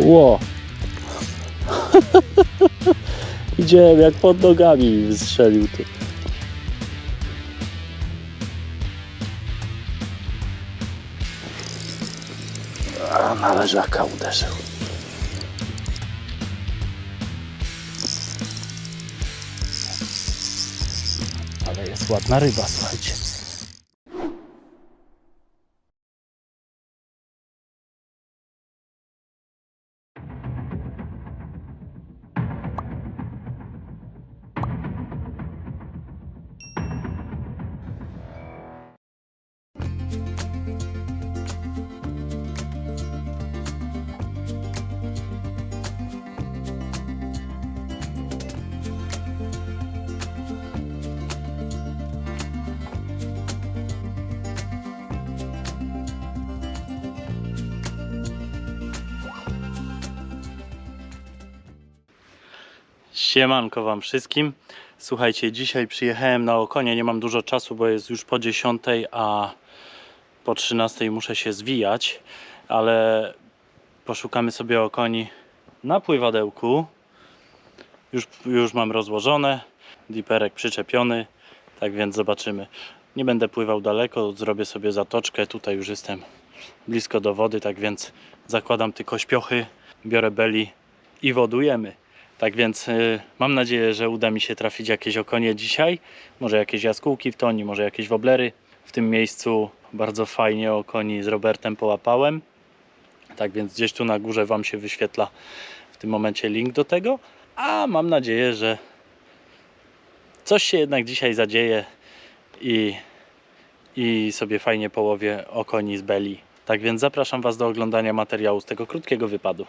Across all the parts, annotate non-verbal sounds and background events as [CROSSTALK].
Ło! [LAUGHS] Widziałem jak pod nogami mi wystrzelił tu. A na leżaka uderzył. Ale jest ładna ryba, słuchajcie. Siemanko wam wszystkim. Słuchajcie, dzisiaj przyjechałem na Okonie, nie mam dużo czasu, bo jest już po 10, a po 13 muszę się zwijać, ale poszukamy sobie Okoni na pływadełku. Już, już mam rozłożone, diperek przyczepiony, tak więc zobaczymy. Nie będę pływał daleko, zrobię sobie zatoczkę, tutaj już jestem blisko do wody, tak więc zakładam tylko śpiochy, biorę beli i wodujemy. Tak więc y, mam nadzieję, że uda mi się trafić jakieś okonie dzisiaj. Może jakieś jaskółki w toni, może jakieś woblery. W tym miejscu bardzo fajnie okoni z Robertem połapałem. Tak więc gdzieś tu na górze Wam się wyświetla w tym momencie link do tego. A mam nadzieję, że coś się jednak dzisiaj zadzieje i, i sobie fajnie połowię okoni z Beli. Tak więc zapraszam Was do oglądania materiału z tego krótkiego wypadu.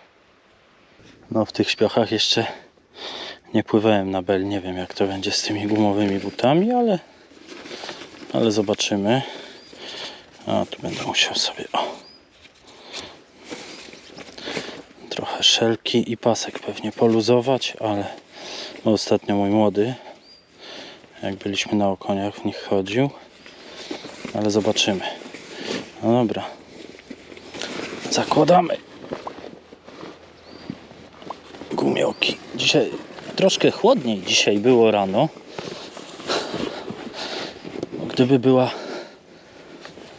No w tych śpiochach jeszcze nie pływałem na bel. Nie wiem jak to będzie z tymi gumowymi butami, ale, ale zobaczymy. A tu będę musiał sobie o, trochę szelki i pasek pewnie poluzować, ale no, ostatnio mój młody jak byliśmy na okoniach w nich chodził. Ale zobaczymy. No dobra. Zakładamy gumioki. Dzisiaj troszkę chłodniej dzisiaj było rano. Gdyby była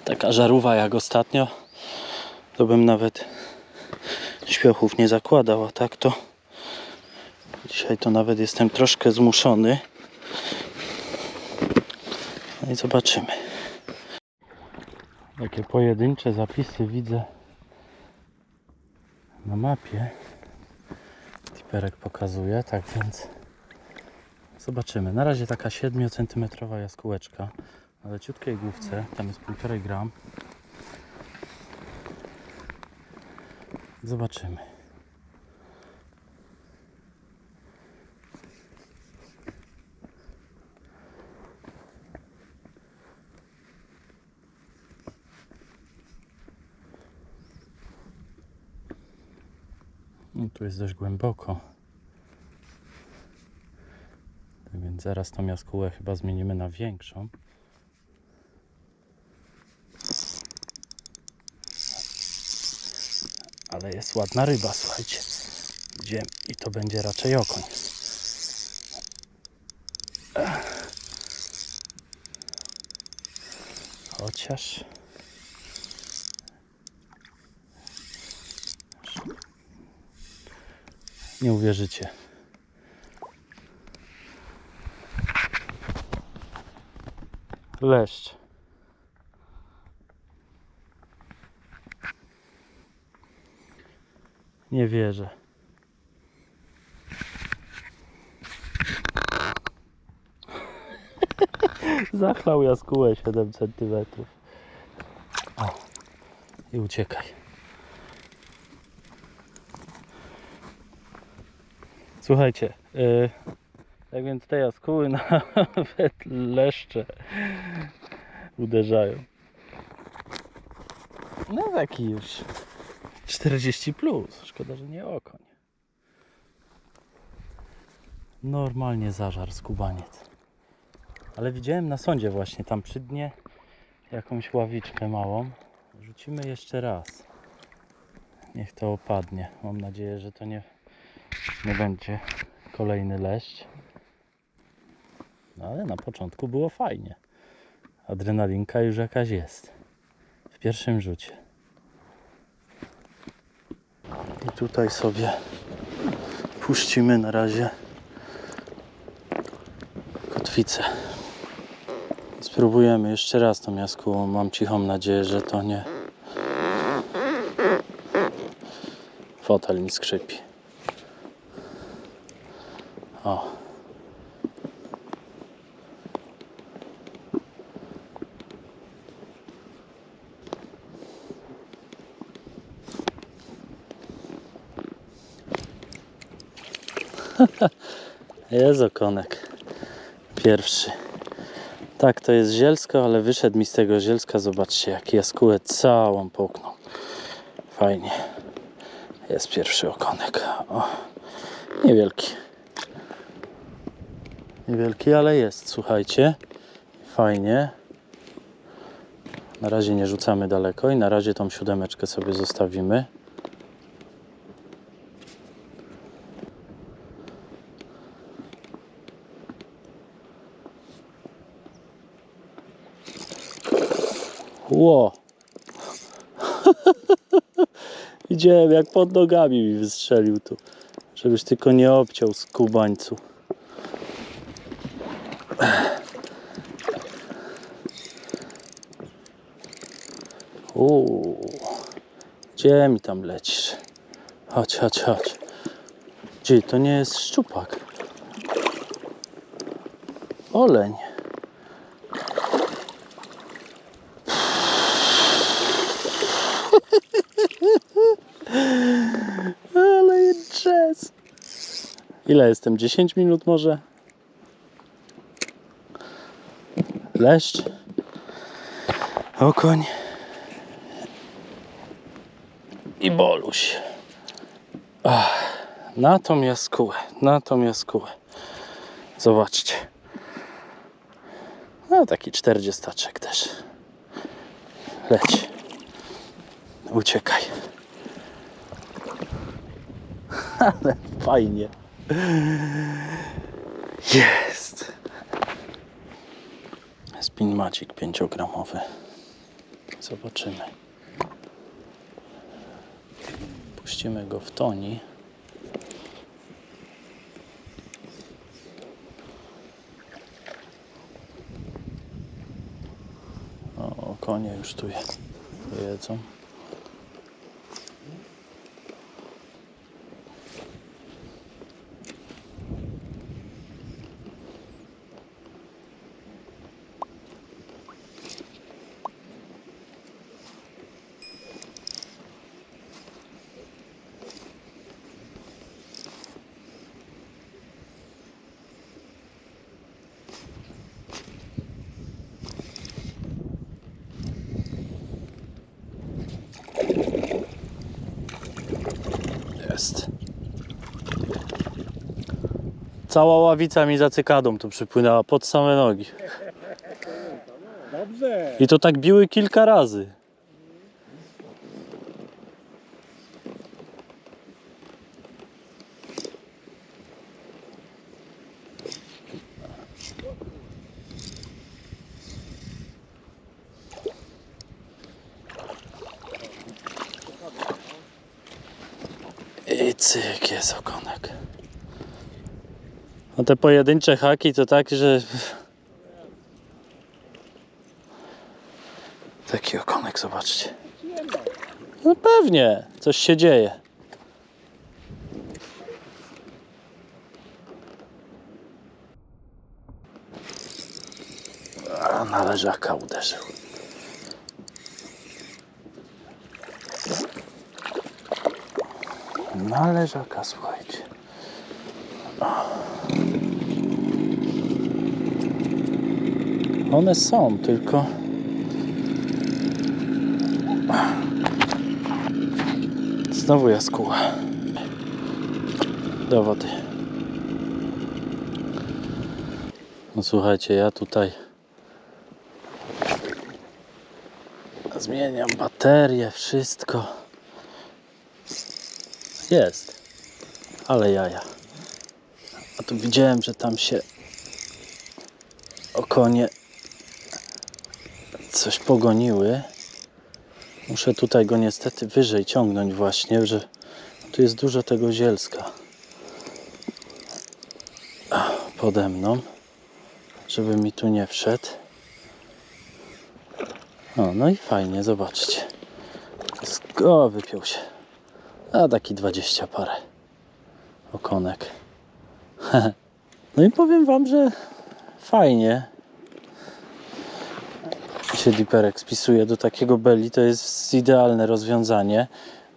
taka żarówa jak ostatnio, to bym nawet śpiochów nie zakładał, a tak to dzisiaj to nawet jestem troszkę zmuszony. No i zobaczymy. Takie pojedyncze zapisy widzę na mapie. Tiperek pokazuje, tak więc zobaczymy. Na razie taka 7 cm jaskółeczka na leciutkiej główce, tam jest 1,5 gram. Zobaczymy. No, tu jest dość głęboko. Tak więc zaraz tą jaskółę chyba zmienimy na większą. Ale jest ładna ryba, słuchajcie. Gdzie i to będzie raczej okoń. Chociaż. Nie uwierzycie. Leszcz. Nie wierzę. [LAUGHS] Zachlał jaskółę 7 cm. O. I uciekaj. Słuchajcie, yy, tak więc te jaskóły nawet [LAUGHS] leszcze uderzają. No taki już 40 plus. Szkoda, że nie okoń. Normalnie zażar skubaniec. Ale widziałem na sądzie właśnie tam przy dnie jakąś ławiczkę małą. Rzucimy jeszcze raz. Niech to opadnie. Mam nadzieję, że to nie, nie będzie kolejny leszcz. No ale na początku było fajnie. Adrenalinka już jakaś jest. W pierwszym rzucie. I tutaj sobie puścimy na razie kotwicę. Spróbujemy jeszcze raz tą jaskółą. Mam cichą nadzieję, że to nie. Fotel mi skrzypi. O. [LAUGHS] Jest okonek. Pierwszy. Tak, to jest zielsko, ale wyszedł mi z tego zielska. Zobaczcie, jak jaskółę całą połknął. Fajnie. Jest pierwszy okonek. O, niewielki. Niewielki, ale jest, słuchajcie. Fajnie. Na razie nie rzucamy daleko i na razie tą siódemeczkę sobie zostawimy. Ło! [LAUGHS] Widziałem jak pod nogami mi wystrzelił tu. Żebyś tylko nie obciął z kubańcu. Uuu. Gdzie mi tam lecisz? Chodź, chodź, chodź. Gdzie? To nie jest szczupak. Oleń. [LAUGHS] Ale jazz. Ile jestem? 10 minut może? Leszcz. Okoń. I boluś. Ach, na tą jaskółę, na tą jaskółę. Zobaczcie. No taki 40 też. Leć. Uciekaj. [LAUGHS] Ale fajnie. Jest. Spin Magic 5-gramowy. Zobaczymy. Puścimy go w toni. O, konie już tu je- jedzą. Jest. Cała ławica mi za cykadą tu przypłynęła pod same nogi. Dobrze. I to tak biły kilka razy. I cyk jest okonek. No te pojedyncze haki to tak, że Taki okonek, zobaczcie. No pewnie, coś się dzieje. A na leżaka uderzył. Na leżaka, słuchajcie. One są, tylko... Znowu jaskóła. Do wody. No słuchajcie, ja tutaj zmieniam baterię, wszystko. Jest. Ale jaja. A tu widziałem, że tam się okonie coś pogoniły. Muszę tutaj go niestety wyżej ciągnąć właśnie, że tu jest dużo tego zielska pode mną, żeby mi tu nie wszedł. O, no i fajnie, zobaczcie. O, wypiął się. A taki 20 parę okonek. [LAUGHS] No i powiem Wam, że fajnie się Diperek spisuje do takiego belli. To jest idealne rozwiązanie.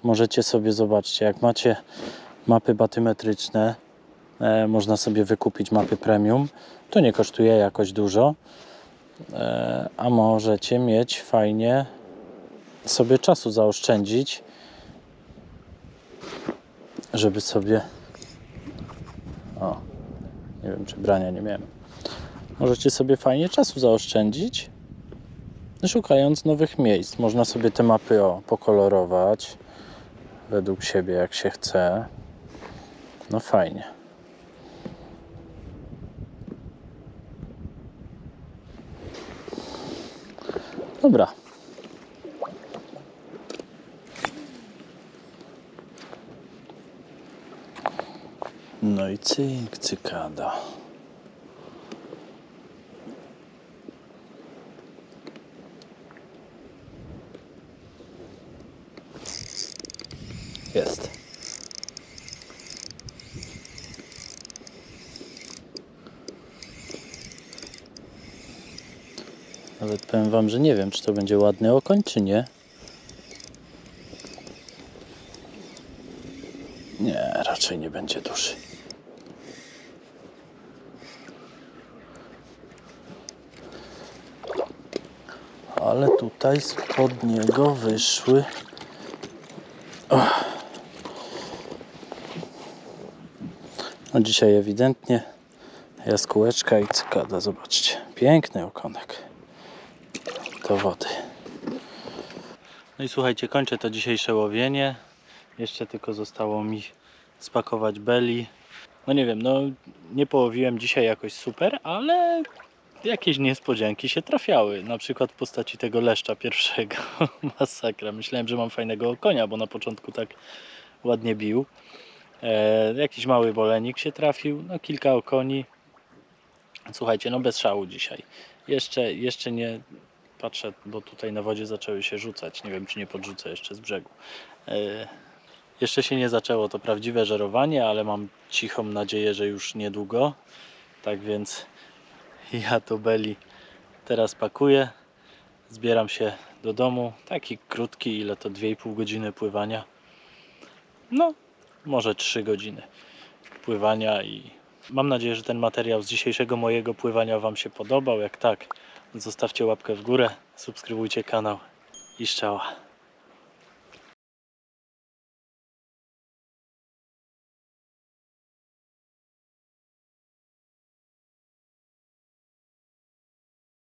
Możecie sobie, zobaczcie, jak macie mapy batymetryczne, e, można sobie wykupić mapy premium. To nie kosztuje jakoś dużo, e, a możecie mieć fajnie sobie czasu zaoszczędzić, żeby sobie. O, nie wiem, czy brania nie miałem. Możecie sobie fajnie czasu zaoszczędzić, szukając nowych miejsc. Można sobie te mapy o, pokolorować według siebie, jak się chce. No fajnie. Dobra. No i cyk, cykada. Jest. Nawet powiem Wam, że nie wiem, czy to będzie ładny okoń, czy nie. Nie, raczej nie będzie duży. Ale tutaj spod niego wyszły. No dzisiaj ewidentnie jaskółeczka i cykada. Zobaczcie, piękny okonek do wody. No i słuchajcie, kończę to dzisiejsze łowienie. Jeszcze tylko zostało mi spakować beli. No nie wiem, no nie połowiłem dzisiaj jakoś super, ale jakieś niespodzianki się trafiały. Na przykład w postaci tego leszcza pierwszego. [LAUGHS] Masakra. Myślałem, że mam fajnego konia, bo na początku tak ładnie bił. E, jakiś mały bolenik się trafił, no kilka okoni. Słuchajcie, no bez szału dzisiaj. Jeszcze, jeszcze nie patrzę, bo tutaj na wodzie zaczęły się rzucać. Nie wiem, czy nie podrzucę jeszcze z brzegu. E, jeszcze się nie zaczęło to prawdziwe żerowanie, ale mam cichą nadzieję, że już niedługo. Tak więc [LAUGHS] ja to Beli teraz pakuję. Zbieram się do domu. Taki krótki, ile to 2,5 godziny pływania. No, może 3 godziny pływania i mam nadzieję, że ten materiał z dzisiejszego mojego pływania Wam się podobał. Jak tak, zostawcie łapkę w górę, subskrybujcie kanał i szczała.